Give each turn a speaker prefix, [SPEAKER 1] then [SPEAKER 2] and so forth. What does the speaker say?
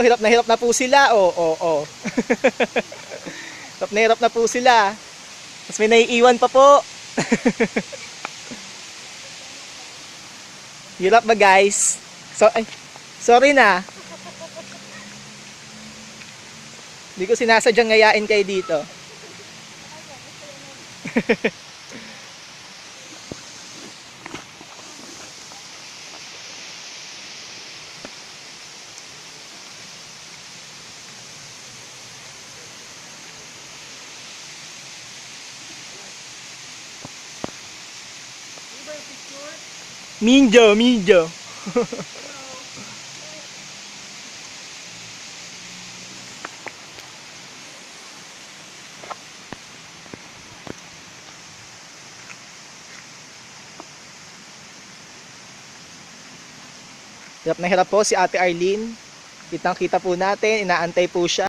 [SPEAKER 1] Hirap na hirap na po sila. Oh, oh, oh. hirap na hirap na po sila. Tapos may naiiwan pa po. hirap ba guys? So, ay, sorry na. Hindi ko sinasadyang ngayain kayo dito. Minjo, minjo. Hirap na hirap po si Ate Arlene. Kitang kita po natin, inaantay po siya.